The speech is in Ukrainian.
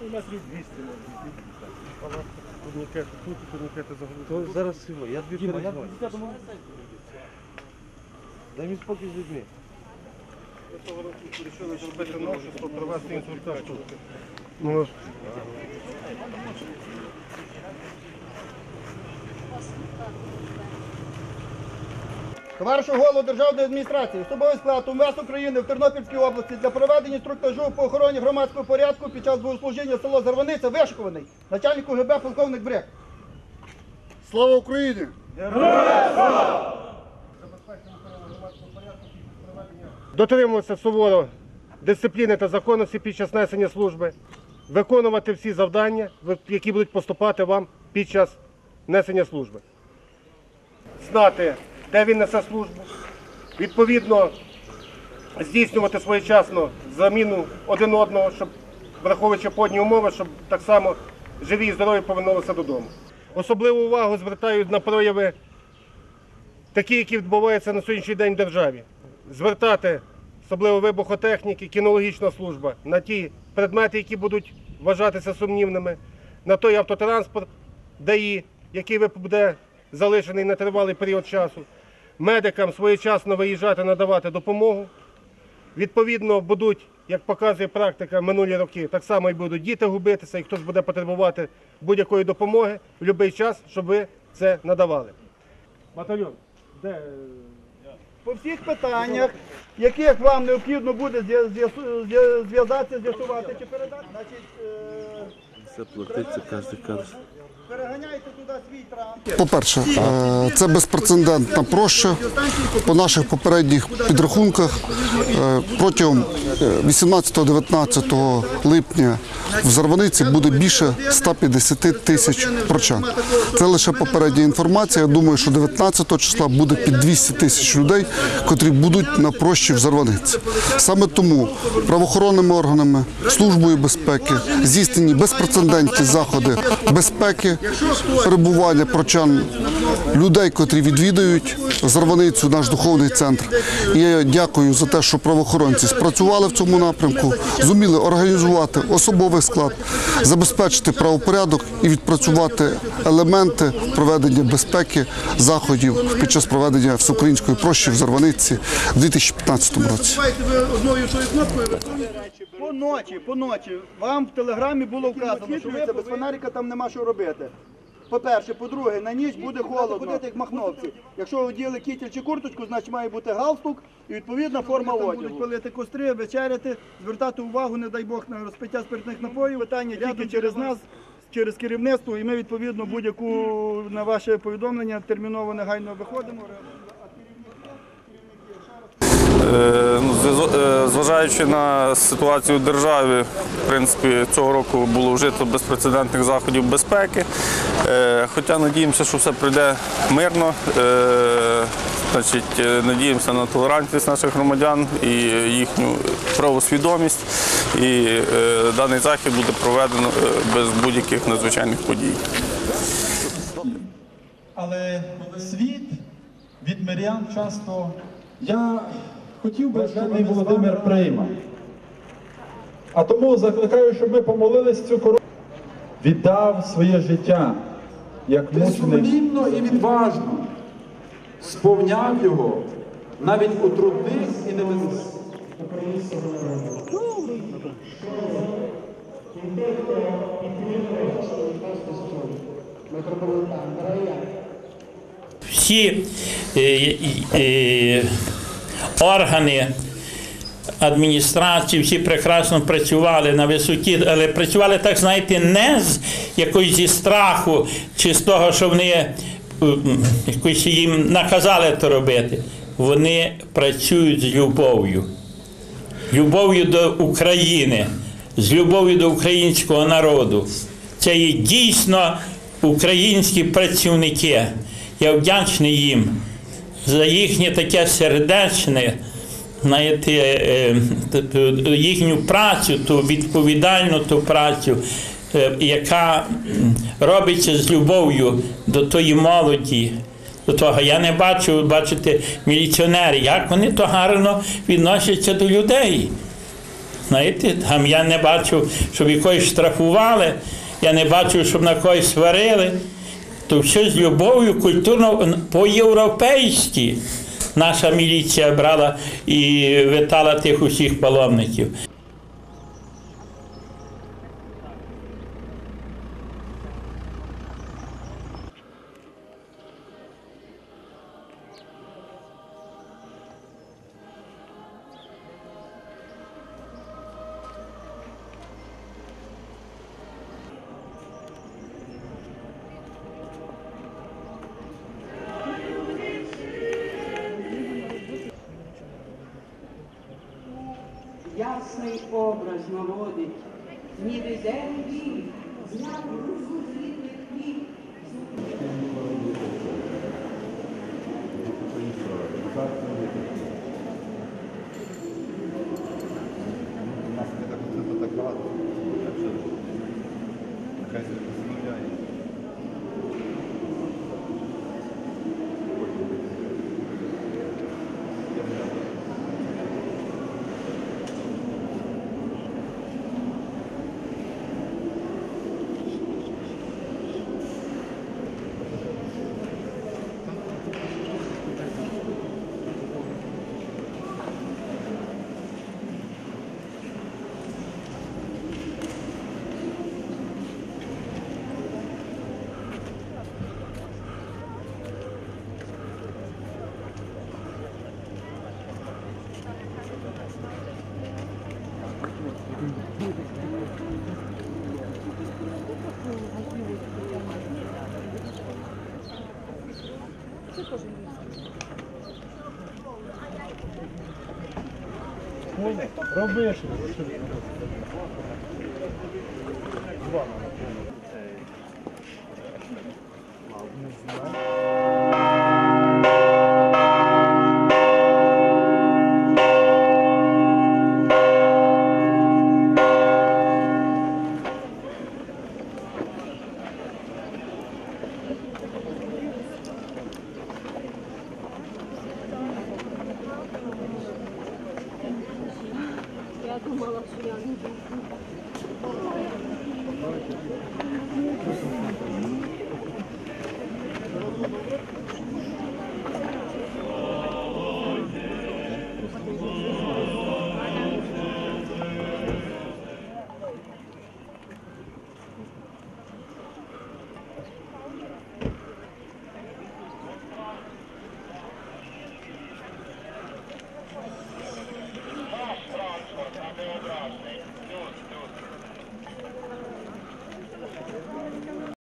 Метрів 200, може, 250. Турнікети тут, турнікети То загрузили. зараз його, я я перезвоню. Дай мені спокій з людьми. Вирішили зробити новшество, провести інструктаж тут. Ну, Товаришу голову Державної адміністрації, особовий склад УМВС України в Тернопільській області для проведення інструктажу по охороні громадського порядку під час богослужіння село Зарваниця вишикуваний начальник УГБ полковник Брек. Слава Україні! Дотримуватися суворо дисципліни та законності під час несення служби, виконувати всі завдання, які будуть поступати вам під час несення служби. Знати, де він несе службу, відповідно здійснювати своєчасно заміну один одного, щоб враховуючи подні умови, щоб так само живі і здорові повернулися додому. Особливу увагу звертають на прояви такі, які відбуваються на сьогоднішній день в державі. Звертати, особливо вибухотехніки, кінологічна служба, на ті предмети, які будуть вважатися сумнівними, на той автотранспорт, ДАІ, який буде залишений на тривалий період часу, медикам своєчасно виїжджати, надавати допомогу. Відповідно, будуть, як показує практика минулі роки, так само і будуть діти губитися, і хтось буде потребувати будь-якої допомоги в будь-який час, щоб ви це надавали. Батальйон, де По всіх питаннях, яких вам необхідно буде зв'язатися, з'ясувати чи передати, значить, е, Це платиться кожен кадр. Переганяйте туди свій транспорт. По-перше, е, це безпрецедентна проща. По наших попередніх підрахунках е, протягом 18-19 липня в Зарваниці буде більше 150 тисяч прочан. Це лише попередня інформація. Я думаю, що 19 числа буде під 200 тисяч людей, котрі будуть на прощі в Зарваниці. Саме тому правоохоронними органами, службою безпеки здійснені безпрецедентні заходи безпеки, перебування прочан людей, котрі відвідують Зарваницю, наш духовний центр. І я дякую за те, що правоохоронці спрацювали в цьому напрямку, зуміли організувати особовий склад, забезпечити правопорядок і відпрацювати елементи проведення безпеки заходів під час проведення всеукраїнської прощі в Зарваниці в 2015 році. По ночі, по ночі. Вам в телеграмі було вказано, що ви без фонарика там нема що робити. По-перше, по-друге, на ніч буде холодно, ходити як махновці. Якщо ви оділи кітель чи курточку, значить має бути галстук і відповідна форма одягу. Будуть палити костри, вечеряти, звертати увагу, не дай Бог, на розпиття спиртних напоїв. Питання тільки через нас, через керівництво, і ми відповідно будь-яку на ваше повідомлення терміново негайно виходимо. Е, ну, зв'язо- е, Зважаючи на ситуацію в державі, в принципі, цього року було вжито безпрецедентних заходів безпеки. Е, Хоча надіємося, що все пройде мирно. Е, Значить, е, надіємося на толерантність наших громадян і їхню правосвідомість. І е, даний захід буде проведено е, без будь-яких надзвичайних подій. Але світ від мирян часто. Я хотів би, щоб Володимир прийма. А тому закликаю, щоб ми помолились цю корону. Віддав своє життя як мученик. сумлінно і відважно сповняв його навіть у трудних і небезпечних. всі е, е, органи адміністрації, всі прекрасно працювали на висоті, але працювали так, знаєте, не з якоїсь зі страху чи з того, що вони е, якось їм наказали то робити. Вони працюють з любов'ю. Любов'ю до України, з любов'ю до українського народу. Це є дійсно українські працівники. Я вдячний їм за їхнє таке сердечне, знаєте, е, т- т- їхню працю, ту відповідальну ту працю, е, яка робиться з любов'ю до тої молоді. До того я не бачу, бачите, міліціонери, як вони то гарно відносяться до людей. Знаєте, там я не бачу, щоб якось штрафували, я не бачу, щоб на когось сварили. То все з любов'ю, культурно, по-європейськи наша міліція брала і витала тих усіх паломників. Ясний образ наводить, ніби день він, зняв руку тоже лізь. Роби щось. Два. Не знаю.